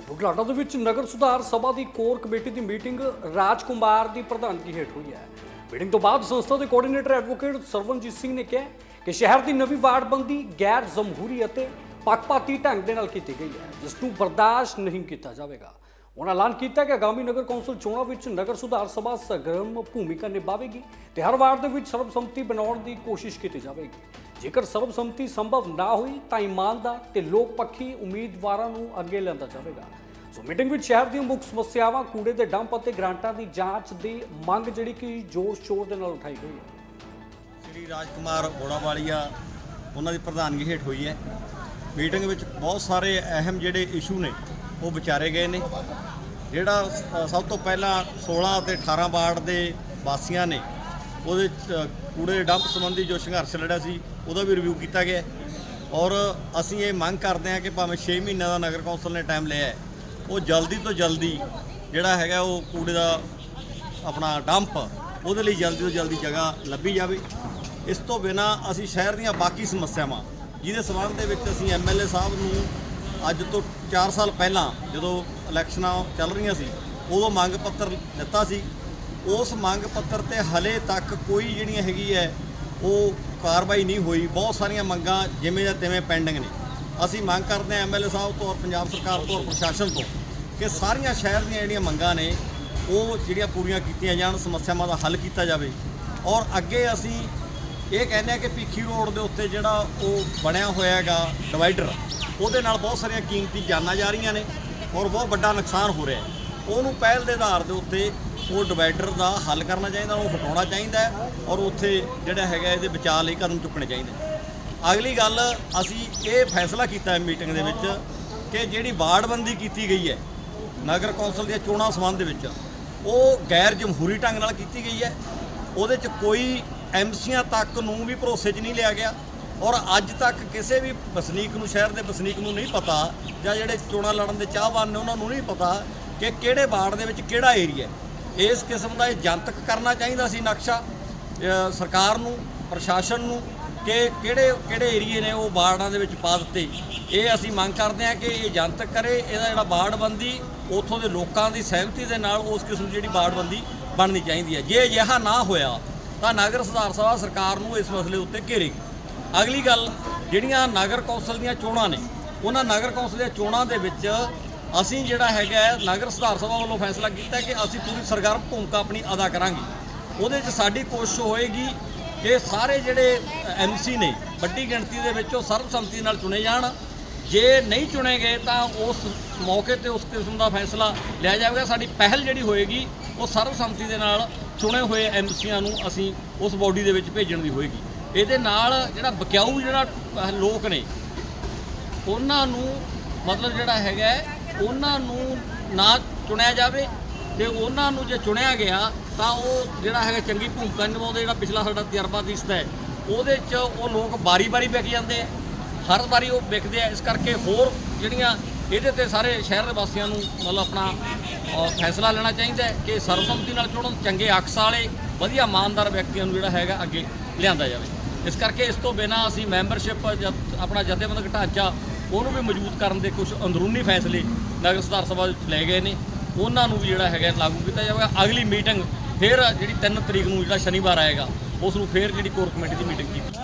ਬੁਢਲਾਡਾ ਦੇ ਵਿੱਚ ਨਗਰ ਸੁਧਾਰ ਸਭਾ ਦੀ ਕੋਰ ਕਮੇਟੀ ਦੀ ਮੀਟਿੰਗ ਰਾਜ ਕੁਮਾਰ ਦੀ ਪ੍ਰਧਾਨਗੀ ਹੇਠ ਹੋਈ ਹੈ। ਮੀਟਿੰਗ ਤੋਂ ਬਾਅਦ ਸੰਸਥਾ ਦੇ ਕੋਆਰਡੀਨੇਟਰ ਐਡਵੋਕੇਟ ਸਰਵਨਜੀਤ ਸਿੰਘ ਨੇ ਕਿਹਾ ਕਿ ਸ਼ਹਿਰ ਦੀ ਨਵੀਂ ਵਾਰਡਬੰਦੀ ਗੈਰ ਜਮਹੂਰੀ ਅਤੇ ਪੱਖਪਾਤੀ ਢੰਗ ਦੇ ਨਾਲ ਕੀਤੀ ਗਈ ਹੈ, ਜਿਸ ਨੂੰ ਬਰਦਾਸ਼ਤ ਨਹੀਂ ਕੀਤਾ ਜਾਵੇਗਾ। ਉਹਨਾਂ ਐਲਾਨ ਕੀਤਾ ਕਿ ਆਗਾਮੀ ਨਗਰ ਕੌਂਸਲ ਚੋਣਾਂ ਵਿੱਚ ਨਗਰ ਸੁਧਾਰ ਸਭਾ ਸਰਗਰਮ ਭੂਮਿਕਾ ਨਿਭਾਵੇਗੀ ਤੇ ਹਰ ਵਾਰਡ ਦੇ ਵਿੱਚ ਸਰਬਸੰਮਤੀ ਬਣਾਉਣ ਦੀ ਕੋਸ਼ਿਸ਼ ਕੀਤੀ ਜਾਵੇਗੀ। ਜੇਕਰ ਸਰਬਸੰਮਤੀ ਸੰਭਵ ਨਾ ਹੋਈ ਤਾਂ ਇਮਾਨਦਾਰ ਤੇ ਲੋਕ ਪੱਖੀ ਉਮੀਦਵਾਰਾਂ ਨੂੰ ਅੱਗੇ ਲਿਆਂਦਾ ਜਾਵੇਗਾ। ਸੋ ਮੀਟਿੰਗ ਵਿੱਚ ਸ਼ਹਿਰ ਦੀਆਂ ਮੁੱਖ ਸਮੱਸਿਆਵਾਂ, ਕੂੜੇ ਦੇ ਡੰਪ ਅਤੇ ਗ੍ਰਾਂਟਾਂ ਦੀ ਜਾਂਚ ਦੀ ਮੰਗ ਜਿਹੜੀ ਕਿ ਜ਼ੋਰ ਸ਼ੋਰ ਦੇ ਨਾਲ ਉਠਾਈ ਗਈ ਹੈ। ਸ਼੍ਰੀ ਰਾਜਕੁਮਾਰ ਬੋੜਾਵਾਲੀਆ ਉਹਨਾਂ ਦੀ ਪ੍ਰਧਾਨਗੀ ਹੇਠ ਹੋਈ ਹੈ। ਮੀਟਿੰਗ ਵਿੱਚ ਬਹੁਤ ਸਾਰੇ ਅਹਿਮ ਜਿਹੜੇ ਇਸ਼ੂ ਨੇ, ਉਹ ਵਿਚਾਰੇ ਗਏ ਨੇ। ਜਿਹੜਾ ਸਭ ਤੋਂ ਪਹਿਲਾਂ 16 ਅਤੇ 18 ਵਾਰਡ ਦੇ ਵਾਸੀਆਂ ਨੇ ਉਹਦੇ ਕੂੜੇ ਦੇ ਡੰਪ ਸੰਬੰਧੀ ਜੋ ਸੰਘਰਸ਼ ਲੜਿਆ ਸੀ, ਉਹਦਾ ਵੀ ਰਿਵਿਊ ਕੀਤਾ ਗਿਆ ਔਰ ਅਸੀਂ ਇਹ ਮੰਗ ਕਰਦੇ ਹਾਂ ਕਿ ਭਾਵੇਂ 6 ਮਹੀਨਿਆਂ ਦਾ ਨਗਰ ਕੌਂਸਲ ਨੇ ਟਾਈਮ ਲਿਆ ਹੈ, ਉਹ ਜਲਦੀ ਤੋਂ ਜਲਦੀ ਜਿਹੜਾ ਹੈਗਾ ਉਹ ਕੂੜੇ ਦਾ ਆਪਣਾ ਡੰਪ, ਉਹਦੇ ਲਈ ਜਲਦੀ ਤੋਂ ਜਲਦੀ ਜਗ੍ਹਾ ਲੱਭੀ ਜਾਵੇ। ਇਸ ਤੋਂ ਬਿਨਾ ਅਸੀਂ ਸ਼ਹਿਰ ਦੀਆਂ ਬਾਕੀ ਸਮੱਸਿਆਵਾਂ, ਜਿਹਦੇ ਸਬੰਧ ਦੇ ਵਿੱਚ ਅਸੀਂ ਐਮਐਲਏ ਸਾਹਿਬ ਨੂੰ ਅੱਜ ਤੋਂ 4 ਸਾਲ ਪਹਿਲਾਂ ਜਦੋਂ ਇਲੈਕਸ਼ਨਾਂ ਚੱਲ ਰਹੀਆਂ ਸੀ, ਉਦੋਂ ਮੰਗ ਪੱਤਰ ਦਿੱਤਾ ਸੀ। ਉਸ ਮੰਗ ਪੱਤਰ ਤੇ ਹਲੇ ਤੱਕ ਕੋਈ ਜਿਹੜੀ ਹੈਗੀ ਹੈ, ਉਹ ਕਾਰਵਾਈ ਨਹੀਂ ਹੋਈ। ਬਹੁਤ ਸਾਰੀਆਂ ਮੰਗਾਂ ਜਿਵੇਂ ਜਾਂ ਤਿਵੇਂ ਪੈਂਡਿੰਗ ਨੇ। ਅਸੀਂ ਮੰਗ ਕਰਦੇ ਹਾਂ ਐਮਐਲਏ ਸਾਹਿਬ ਤੋਂ ਔਰ ਪੰਜਾਬ ਸਰਕਾਰ ਤੋਂ ਔਰ ਪ੍ਰਸ਼ਾਸਨ ਤੋਂ ਕਿ ਸਾਰੀਆਂ ਸ਼ਹਿਰ ਦੀਆਂ ਜਿਹੜੀਆਂ ਮੰਗਾਂ ਨੇ, ਉਹ ਜਿਹੜੀਆਂ ਪੂਰੀਆਂ ਕੀਤੀਆਂ ਜਾਣ, ਸਮੱਸਿਆਵਾਂ ਦਾ ਹੱਲ ਕੀਤਾ ਜਾਵੇ। ਔਰ ਅੱਗੇ ਅਸੀਂ ਇਹ ਕਹਿੰਦੇ ਆ ਕਿ ਭੀਖੀ ਰੋਡ ਦੇ ਉੱਤੇ ਜਿਹੜਾ ਉਹ ਬਣਿਆ ਹੋਇਆ ਹੈਗਾ ਡਿਵਾਈਡਰ, ਉਹਦੇ ਨਾਲ ਬਹੁਤ ਸਾਰੀਆਂ ਕੀਮਤੀ ਜਾਨਾਂ ਜਾ ਰਹੀਆਂ ਨੇ ਔਰ ਬਹੁਤ ਵੱਡਾ ਨੁਕਸਾਨ ਹੋ ਰਿਹਾ ਉਹਨੂੰ ਪਹਿਲ ਦੇ ਆਧਾਰ ਦੇ ਉੱਤੇ ਉਹ ਡਿਵਾਈਡਰ ਦਾ ਹੱਲ ਕਰਨਾ ਚਾਹੀਦਾ, ਉਹ ਹਟਾਉਣਾ ਚਾਹੀਦਾ ਔਰ ਉੱਥੇ ਜਿਹੜਾ ਹੈਗਾ ਇਹਦੇ ਬਚਾਅ ਲਈ ਕਦਮ ਚੁੱਕਣੇ ਚਾਹੀਦੇ ਅਗਲੀ ਗੱਲ, ਅਸੀਂ ਇਹ ਫੈਸਲਾ ਕੀਤਾ ਹੈ ਮੀਟਿੰਗ ਦੇ ਵਿੱਚ ਕਿ ਜਿਹੜੀ ਵਾਰਡਬੰਦੀ ਕੀਤੀ ਗਈ ਹੈ, ਨਗਰ ਕੌਂਸਲ ਦੀਆਂ ਚੋਣਾਂ ਸੰਬੰਧ ਦੇ ਵਿੱਚ, ਉਹ ਗੈਰ ਜਮਹੂਰੀ ਢੰਗ ਨਾਲ ਕੀਤੀ ਗਈ ਹੈ। ਉਹਦੇ 'ਚ ਕੋਈ ਐਮਸੀਆਂ ਤੱਕ ਨੂੰ ਵੀ ਭਰੋਸੇ 'ਚ ਨਹੀਂ ਲਿਆ ਗਿਆ ਔਰ ਅੱਜ ਤੱਕ ਕਿਸੇ ਵੀ ਵਸਨੀਕ ਨੂੰ, ਸ਼ਹਿਰ ਦੇ ਵਸਨੀਕ ਨੂੰ ਨਹੀਂ ਪਤਾ ਜਾਂ ਜਿਹੜੇ ਚੋਣਾਂ ਲੜਨ ਦੇ ਚਾਹਵਾਨ ਨੇ ਉਹਨਾਂ ਨੂੰ ਨਹੀਂ ਪਤਾ ਕਿ ਕਿਹੜੇ ਵਾਰਡ ਦੇ ਵਿੱਚ ਕਿਹੜਾ ਏਰੀਆ ਹੈ। ਇਸ ਕਿਸਮ ਦਾ ਇਹ ਜਨਤਕ ਕਰਨਾ ਚਾਹੀਦਾ ਸੀ ਨਕਸ਼ਾ ਸਰਕਾਰ ਨੂੰ, ਪ੍ਰਸ਼ਾਸਨ ਨੂੰ ਕਿ ਕਿਹੜੇ ਕਿਹੜੇ ਏਰੀਏ ਨੇ ਉਹ ਵਾਰਡਾਂ ਦੇ ਵਿੱਚ ਪਾ ਦਿੱਤੇ। ਇਹ ਅਸੀਂ ਮੰਗ ਕਰਦੇ ਹਾਂ ਕਿ ਇਹ ਜਨਤਕ ਕਰੇ, ਇਹਦਾ ਜਿਹੜਾ ਵਾਰਡਬੰਦੀ, ਉਥੋਂ ਦੇ ਲੋਕਾਂ ਦੀ ਸਹਿਮਤੀ ਦੇ ਨਾਲ ਉਸ ਕਿਸਮ ਦੀ ਜਿਹੜੀ ਵਾਰਡਬੰਦੀ ਬਣਨੀ ਚਾਹੀਦੀ ਹੈ। ਜੇ ਅਜਿਹਾ ਨਾ ਹੋਇਆ, ਤਾਂ ਨਗਰ ਸੁਧਾਰ ਸਭਾ ਸਰਕਾਰ ਨੂੰ ਇਸ ਮਸਲੇ ਉੱਤੇ ਘੇਰੇਗੀ ਅਗਲੀ ਗੱਲ, ਜਿਹੜੀਆਂ ਨਗਰ ਕੌਂਸਲ ਦੀਆਂ ਚੋਣਾਂ ਨੇ, ਉਹਨਾਂ ਨਗਰ ਕੌਂਸਲ ਦੀਆਂ ਚੋਣਾਂ ਦੇ ਵਿੱਚ ਅਸੀਂ ਜਿਹੜਾ ਹੈਗਾ ਨਗਰ ਸੁਧਾਰ ਸਭਾ ਵੱਲੋਂ ਫੈਸਲਾ ਕੀਤਾ ਕਿ ਅਸੀਂ ਪੂਰੀ ਸਰਗਰਮ ਭੂਮਿਕਾ ਆਪਣੀ ਅਦਾ ਕਰਾਂਗੇ। ਉਹਦੇ 'ਚ ਸਾਡੀ ਕੋਸ਼ਿਸ਼ ਹੋਏਗੀ ਕਿ ਸਾਰੇ ਜਿਹੜੇ ਐਮਸੀ ਨੇ, ਵੱਡੀ ਗਿਣਤੀ ਦੇ ਵਿੱਚ ਉਹ ਸਰਬਸੰਮਤੀ ਨਾਲ ਚੁਣੇ ਜਾਣ। ਜੇ ਨਹੀਂ ਚੁਣੇ ਗਏ ਤਾਂ ਉਸ ਮੌਕੇ ਤੇ ਉਸ ਕਿਸਮ ਦਾ ਫੈਸਲਾ ਲਿਆ ਜਾਵੇਗਾ। ਸਾਡੀ ਪਹਿਲ ਜਿਹੜੀ ਹੋਏਗੀ, ਉਹ ਸਰਬਸੰਮਤੀ ਦੇ ਨਾਲ ਚੁਣੇ ਹੋਏ ਐਮਸੀਆਂ ਨੂੰ ਅਸੀਂ ਉਸ ਬਾਡੀ ਦੇ ਵਿੱਚ ਭੇਜਣ ਦੀ ਹੋਏਗੀ। ਇਹਦੇ ਨਾਲ ਜਿਹੜਾ ਬਕਿਆਊ ਜਿਹੜਾ ਲੋਕ ਨੇ, ਉਹਨਾਂ ਨੂੰ ਮਤਲਬ ਜਿਹੜਾ ਹੈਗਾ ਉਹਨਾਂ ਨੂੰ ਨਾ ਚੁਣਿਆ ਜਾਵੇ ਤੇ ਉਹਨਾਂ ਨੂੰ ਜੇ ਚੁਣਿਆ ਗਿਆ ਤਾਂ ਉਹ ਜਿਹੜਾ ਹੈਗਾ ਚੰਗੀ ਭੂਮਿਕਾ ਨਿਭਾਉਂਦੇ, ਜਿਹੜਾ ਪਿਛਲਾ ਸਾਡਾ ਤਜਰਬਾ ਦਿਸਦਾ ਹੈ। ਉਹਦੇ 'ਚ ਉਹ ਲੋਕ ਬਾਰੀ-ਬਾਰੀ ਵਿਕ ਜਾਂਦੇ ਆ, ਹਰ ਵਾਰੀ ਉਹ ਵਿਕਦੇ ਆ। ਇਸ ਕਰਕੇ ਹੋਰ ਜਿਹੜੀਆਂ ਇਹਦੇ ਤੇ ਸਾਰੇ ਸ਼ਹਿਰ ਦੇ ਵਾਸੀਆਂ ਨੂੰ ਮਤਲਬ ਆਪਣਾ ਫੈਸਲਾ ਲੈਣਾ ਚਾਹੀਦਾ ਹੈ ਕਿ ਸਰਬਸੰਮਤੀ ਨਾਲ ਚੁਣਨ, ਚੰਗੇ ਅਕਸ ਵਾਲੇ, ਵਧੀਆ ਇਮਾਨਦਾਰ ਵਿਅਕਤੀਆਂ ਨੂੰ ਜਿਹੜਾ ਹੈਗਾ ਅੱਗੇ ਲਿਆਂਦਾ ਜਾਵੇ। ਇਸ ਕਰਕੇ ਇਸ ਤੋਂ ਬਿਨਾਂ ਅਸੀਂ ਮੈਂਬਰਸ਼ਿਪ ਆਪਣਾ ਜਥੇਬੰਦਕ ਢਾਂਚਾ ਉਹਨੂੰ ਵੀ ਮਜ਼ਬੂਤ ਕਰਨ ਦੇ ਕੁਝ ਅੰਦਰੂਨੀ ਫੈਸਲੇ ਨਗਰ ਸੁਧਾਰ ਸਭਾ ਵਿੱਚ ਲਏ ਗਏ ਨੇ। ਉਹਨਾਂ ਨੂੰ ਵੀ ਜਿਹੜਾ ਹੈਗਾ ਲਾਗੂ ਕੀਤਾ ਜਾਵੇਗਾ। ਅਗਲੀ ਮੀਟਿੰਗ ਫਿਰ ਜਿਹੜੀ 3 ਤਰੀਕ ਨੂੰ ਜਿਹੜਾ ਸ਼ਨੀਵਾਰ ਆਏਗਾ, ਉਸ ਨੂੰ ਫਿਰ ਜਿਹੜੀ ਕੋਰ ਕਮੇਟੀ ਦੀ ਮੀਟਿੰਗ ਕੀਤੀ